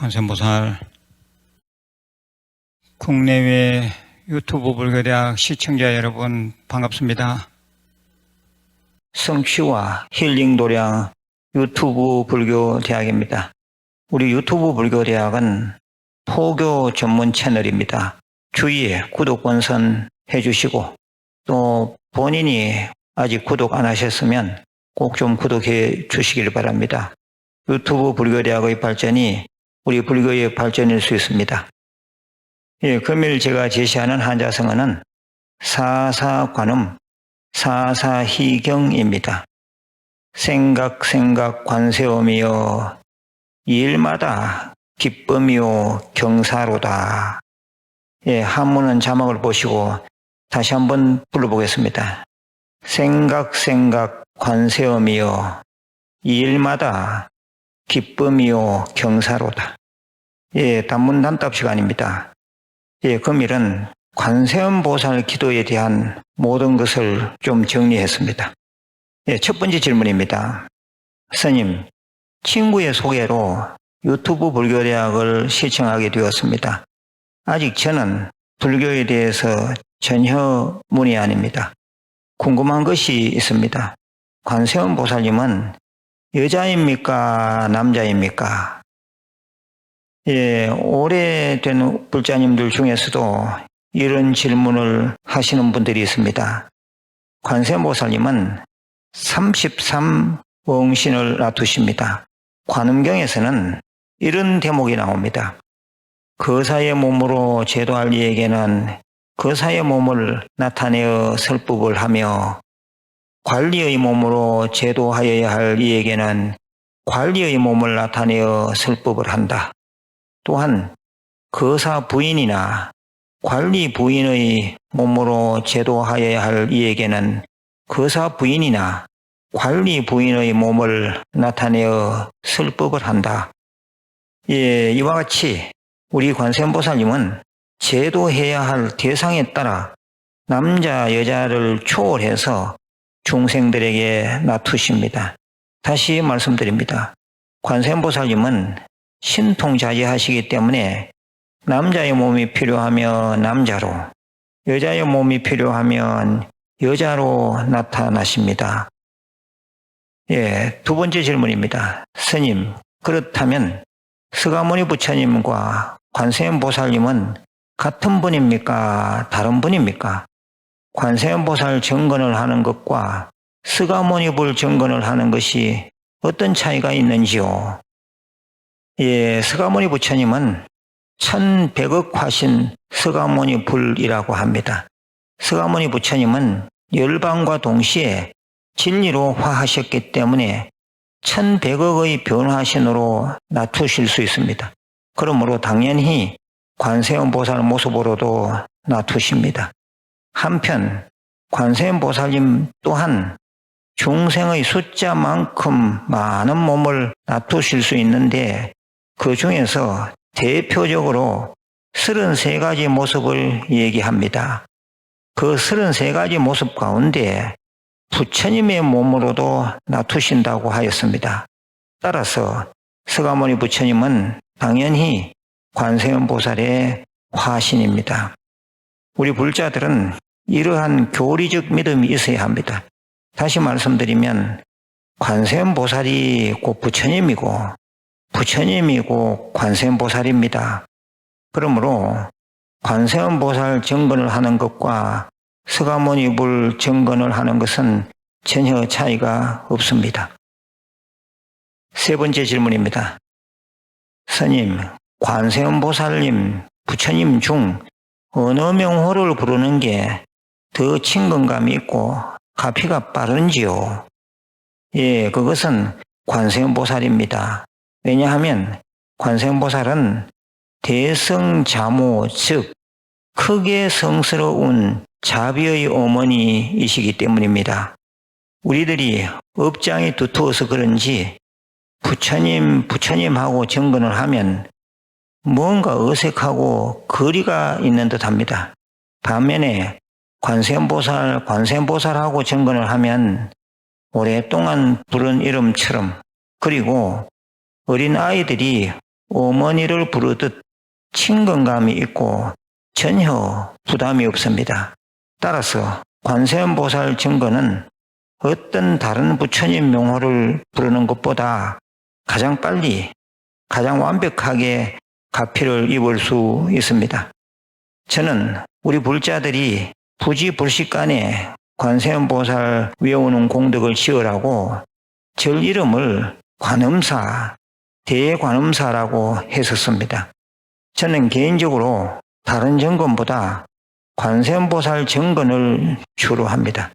관세음보살 국내외 유튜브 불교대학 시청자 여러분 반갑습니다. 성취와 힐링 도량 유튜브 불교 대학입니다. 우리 유튜브 불교 대학은 포교 전문 채널입니다. 주위에 구독 권선 해주시고 또 본인이 아직 구독 안 하셨으면 꼭 좀 구독해 주시길 바랍니다. 유튜브 불교 대학의 발전이 우리 불교의 발전일 수 있습니다. 예, 금일 제가 제시하는 한자성어는 사사관음 사사희경입니다. 생각 생각 관세음이여 일마다 기쁨이요 경사로다. 예, 한문은 자막을 보시고 다시 한번 불러보겠습니다. 생각 생각 관세음이여 일마다 기쁨이요 경사로다. 예, 단문 단답 시간입니다. 예, 금일은 관세음 보살 기도에 대한 모든 것을 좀 정리했습니다. 예, 첫 번째 질문입니다. 스님, 친구의 소개로 유튜브 불교대학을 시청하게 되었습니다. 아직 저는 불교에 대해서 전혀 문의 아닙니다. 궁금한 것이 있습니다. 관세음 보살님은 여자입니까? 남자입니까? 예, 오래된 불자님들 중에서도 이런 질문을 하시는 분들이 있습니다. 관세음보살님은 33원신을 놔두십니다. 관음경에서는 이런 대목이 나옵니다. 거사의 몸으로 제도할 이에게는 거사의 몸을 나타내어 설법을 하며 관리의 몸으로 제도하여야 할 이에게는 관리의 몸을 나타내어 설법을 한다. 또한 거사 부인이나 관리 부인의 몸으로 제도하여야 할 이에게는 거사 부인이나 관리 부인의 몸을 나타내어 설법을 한다. 예, 이와 같이 우리 관세음보살님은 제도해야 할 대상에 따라 남자, 여자를 초월해서 중생들에게 놔두십니다. 다시 말씀드립니다. 관세음보살님은 신통자제하시기 때문에 남자의 몸이 필요하면 남자로, 여자의 몸이 필요하면 여자로 나타나십니다. 예, 두 번째 질문입니다. 스님, 그렇다면 스가모니 부처님과 관세음 보살님은 같은 분입니까? 다른 분입니까? 관세음 보살 정건을 하는 것과 스가모니 불 정건을 하는 것이 어떤 차이가 있는지요? 예, 스가모니 부처님은 1100억 화신 스가모니 불이라고 합니다. 스가모니 부처님은 열방과 동시에 진리로 화하셨기 때문에 1100억의 변화신으로 낮추실 수 있습니다. 그러므로 당연히 관세음 보살 모습으로도 낮추십니다. 한편 관세음 보살님 또한 중생의 숫자만큼 많은 몸을 낮추실 수 있는데 그 중에서 대표적으로 33가지 모습을 얘기합니다. 그 33가지 모습 가운데 부처님의 몸으로도 놔두신다고 하였습니다. 따라서 서가모니 부처님은 당연히 관세음 보살의 화신입니다. 우리 불자들은 이러한 교리적 믿음이 있어야 합니다. 다시 말씀드리면 관세음 보살이 곧 부처님이고 부처님이고 관세음 보살입니다. 그러므로 관세음 보살 정건을 하는 것과 서가모니 불 정건을 하는 것은 전혀 차이가 없습니다. 세 번째 질문입니다. 스님, 관세음 보살님, 부처님 중 어느 명호를 부르는 게 더 친근감이 있고 가피가 빠른지요? 예, 그것은 관세음 보살입니다. 왜냐하면 관세음 보살은 대성자모, 즉 크게 성스러운 자비의 어머니이시기 때문입니다. 우리들이 업장이 두터워서 그런지 부처님, 부처님하고 정근을 하면 뭔가 어색하고 거리가 있는 듯 합니다. 반면에 관세음보살, 관세음보살하고 정근을 하면 오랫동안 부른 이름처럼 그리고 어린 아이들이 어머니를 부르듯 친근감이 있고 전혀 부담이 없습니다. 따라서 관세음보살 증거는 어떤 다른 부처님 명호를 부르는 것보다 가장 빨리, 가장 완벽하게 가피를 입을 수 있습니다. 저는 우리 불자들이 부지불식간에 관세음보살 외우는 공덕을 지으라고 절 이름을 관음사, 대관음사라고 했었습니다. 저는 개인적으로 다른 정권보다 관세음보살 정건을 주로 합니다.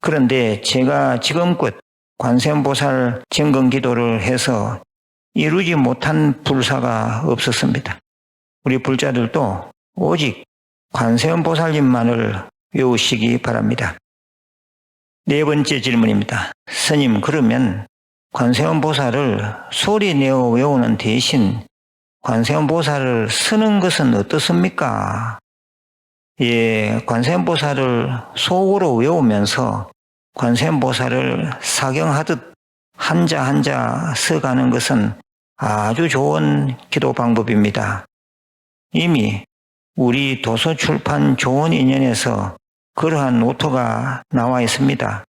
그런데 제가 지금껏 관세음보살 정건 기도를 해서 이루지 못한 불사가 없었습니다. 우리 불자들도 오직 관세음보살님만을 외우시기 바랍니다. 네 번째 질문입니다. 스님, 그러면 관세음 보살을 소리 내어 외우는 대신 관세음 보살을 쓰는 것은 어떻습니까? 예, 관세음 보살을 속으로 외우면서 관세음 보살을 사경하듯 한자 한자 써가는 것은 아주 좋은 기도 방법입니다. 이미 우리 도서 출판 좋은 인연에서 그러한 노트가 나와 있습니다.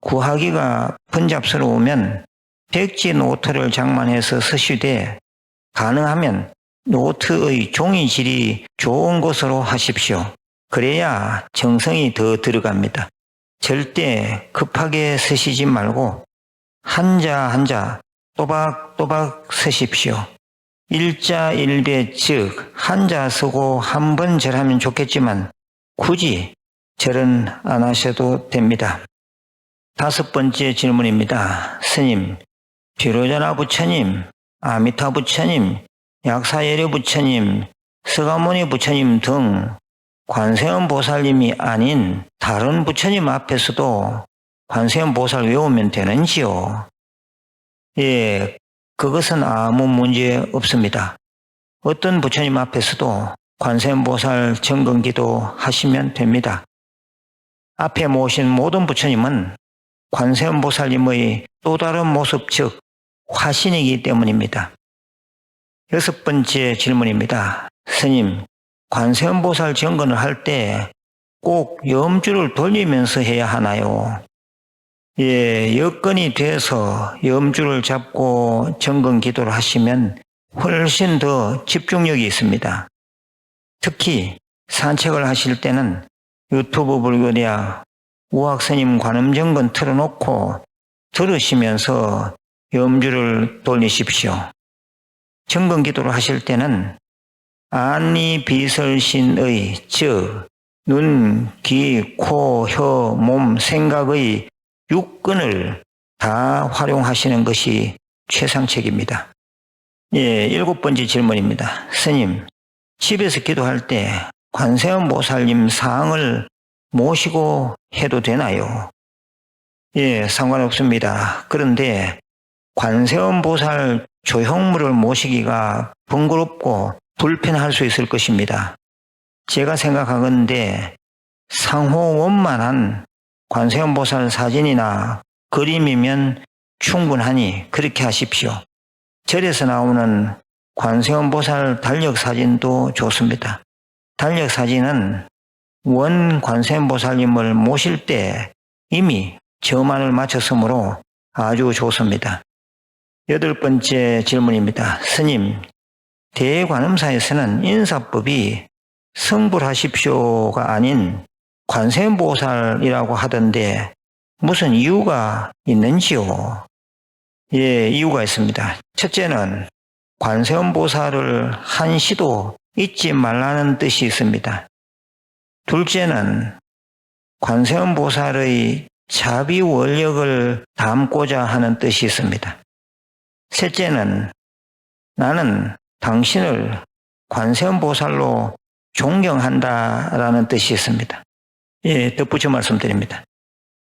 구하기가 번잡스러우면 백지 노트를 장만해서 쓰시되 가능하면 노트의 종이질이 좋은 것으로 하십시오. 그래야 정성이 더 들어갑니다. 절대 급하게 쓰시지 말고 한자 한자 또박또박 쓰십시오. 일자 일배 즉 한자 쓰고 한 번 절하면 좋겠지만 굳이 절은 안 하셔도 됩니다. 다섯 번째 질문입니다. 스님, 비로자나 부처님, 아미타 부처님, 약사예려 부처님, 서가모니 부처님 등 관세음 보살님이 아닌 다른 부처님 앞에서도 관세음 보살 외우면 되는지요? 예, 그것은 아무 문제 없습니다. 어떤 부처님 앞에서도 관세음 보살 정근기도 하시면 됩니다. 앞에 모신 모든 부처님은 관세음 보살님의 또 다른 모습 즉 화신이기 때문입니다. 여섯 번째 질문입니다. 스님, 관세음보살 정건을 할 때 꼭 염주를 돌리면서 해야 하나요? 예, 여건이 돼서 염주를 잡고 정건 기도를 하시면 훨씬 더 집중력이 있습니다. 특히 산책을 하실 때는 유튜브 불교대학 우학스님 관음정건 틀어놓고 들으시면서 염주를 돌리십시오. 정건 기도를 하실 때는 안리 비설신의 즉 눈, 귀, 코, 혀, 몸, 생각의 육근을 다 활용하시는 것이 최상책입니다. 예, 일곱 번째 질문입니다. 스님, 집에서 기도할 때 관세음 보살님 상을 모시고 해도 되나요? 예, 상관없습니다. 그런데 관세음 보살 조형물을 모시기가 번거롭고 불편할 수 있을 것입니다. 제가 생각하건데 상호 원만한 관세음 보살 사진이나 그림이면 충분하니 그렇게 하십시오. 절에서 나오는 관세음 보살 달력 사진도 좋습니다. 달력 사진은 원 관세음 보살님을 모실 때 이미 저만을 마쳤으므로 아주 좋습니다. 여덟 번째 질문입니다. 스님, 대관음사에서는 인사법이 성불하십시오가 아닌 관세음보살이라고 하던데 무슨 이유가 있는지요? 예, 이유가 있습니다. 첫째는 관세음보살을 한시도 잊지 말라는 뜻이 있습니다. 둘째는 관세음보살의 자비 원력을 담고자 하는 뜻이 있습니다. 셋째는 나는 당신을 관세음보살로 존경한다라는 뜻이 있습니다. 예, 덧붙여 말씀드립니다.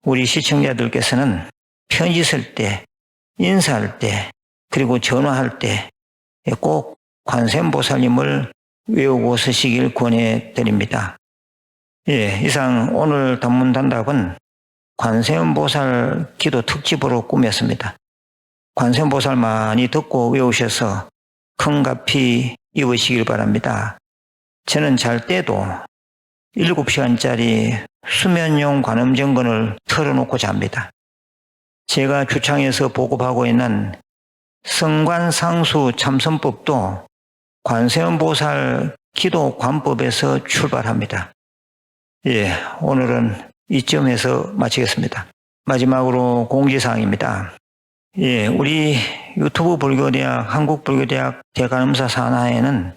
우리 시청자들께서는 편지 쓸 때, 인사할 때, 그리고 전화할 때 꼭 관세음보살님을 외우고 쓰시길 권해드립니다. 예, 이상 오늘 단문 단답은 관세음보살 기도 특집으로 꾸몄습니다. 관세음보살 많이 듣고 외우셔서 큰 가피 입으시길 바랍니다. 저는 잘 때도 7시간짜리 수면용 관음 정근을 틀어놓고 잡니다. 제가 주창에서 보급하고 있는 성관상수 참선법도 관세음보살 기도 관법에서 출발합니다. 예, 오늘은 이점에서 마치겠습니다. 마지막으로 공지사항입니다. 예, 우리 유튜브 불교대학, 한국불교대학 대관음사 산하에는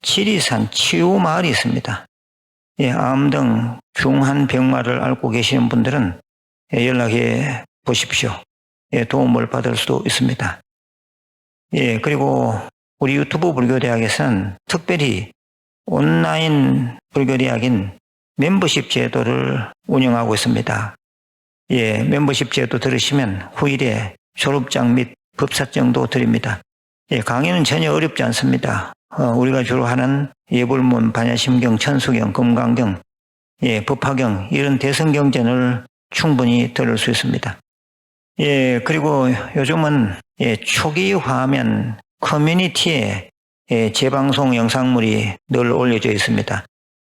지리산 치유마을이 있습니다. 예, 암 등 중한 병마를 앓고 계시는 분들은 예, 연락해 보십시오. 예, 도움을 받을 수도 있습니다. 예, 그리고 우리 유튜브 불교대학에서는 특별히 온라인 불교대학인 멤버십 제도를 운영하고 있습니다. 예, 멤버십 제도 들으시면 후일에 졸업장 및 법사증도 드립니다. 예, 강의는 전혀 어렵지 않습니다. 어, 우리가 주로 하는 예불문, 반야심경, 천수경, 금강경, 예, 법화경 이런 대성경전을 충분히 들을 수 있습니다. 예, 그리고 요즘은 예, 초기 화면 커뮤니티에 예, 재방송 영상물이 늘 올려져 있습니다.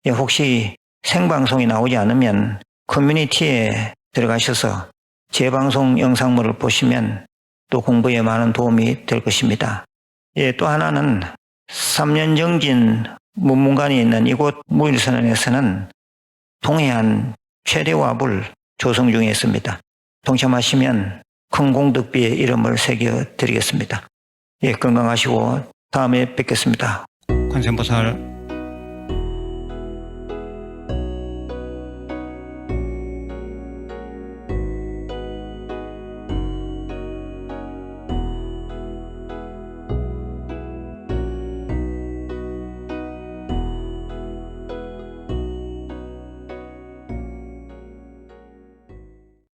예, 혹시 생방송이 나오지 않으면 커뮤니티에 들어가셔서 재방송 영상물을 보시면 또 공부에 많은 도움이 될 것입니다. 예, 또 하나는 3년 정진 문문관이 있는 이곳 무일선언에서는 동해안 최대 와불 조성 중에 있습니다. 동참하시면 큰 공덕비에 이름을 새겨 드리겠습니다. 예, 건강하시고 다음에 뵙겠습니다. 관세음보살